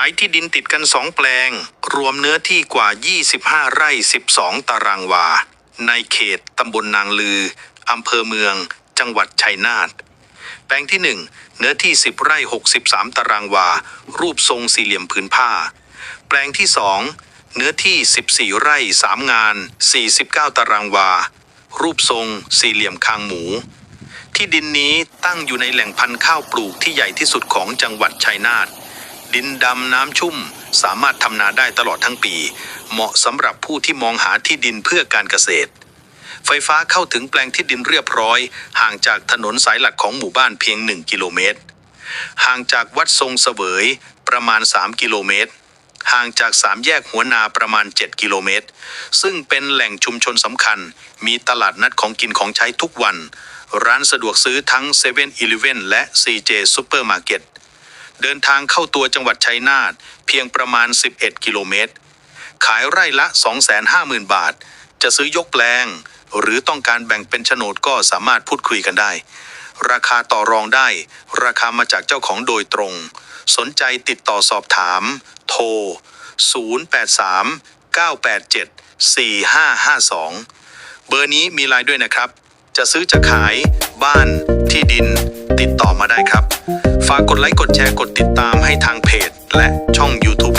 ายที่ดินติดกันสองแปลง รวมเนื้อที่กว่า 25 ไร่ 12 ตารางวา ในเขตตำบลนางลืออำเภอเมือง จังหวัดชัยนาท แปลงที่ 1 เนื้อที่ 10 ไร่ 63 ตารางวา รูปทรงสี่เหลี่ยมผืนผ้า แปลงที่ 2 เนื้อที่ 14 ไร่ 3 งาน 49 ตารางวา รูปทรงสี่เหลี่ยมคางหมูที่ดินนี้ตั้งอยู่ในแหล่งพันธุ์ข้าวปลูกที่ใหญ่ที่สุดของจังหวัดชัยนาท ดินดำน้ำชุ่ม สามารถทำนาได้ตลอดทั้งปี เหมาะสำหรับผู้ที่มองหาที่ดินเพื่อการเกษตร ไฟฟ้าเข้าถึงแปลงที่ดินเรียบร้อย ห่างจากถนนสายหลักของหมู่บ้านเพียง 1 กิโลเมตร ห่างจากวัดทรงเสวยประมาณ 3 กิโลเมตรห่างจากสามแยกหัวนาประมาณ 7 กิโลเมตร ซึ่งเป็นแหล่งชุมชนสำคัญ มีตลาดนัดของกินของใช้ทุกวัน ร้านสะดวกซื้อทั้ง7 e เ e ่ e อและ CJ Supermarket เดินทางเข้าตัวจังหวัดชัยนาทเพียงประมาณ 11 กิโลเมตร ขายไร่ละ 250,000 บาท จะซื้อยกแปลง หรือต้องการแบ่งเป็นโฉนดก็สามารถพูดคุยกันได้ ราคาต่อรองได้ ราคามาจากเจ้าของโดยตรง สนใจติดต่อสอบถาม โทร 083 987 4552 เบอร์นี้มีไลน์ด้วยนะครับ จะซื้อจะขาย บ้าน ที่ดิน ติดต่อมาได้ครับ ฝากกดไลค์กดแชร์กดติดตามให้ทางเพจ และช่อง YouTube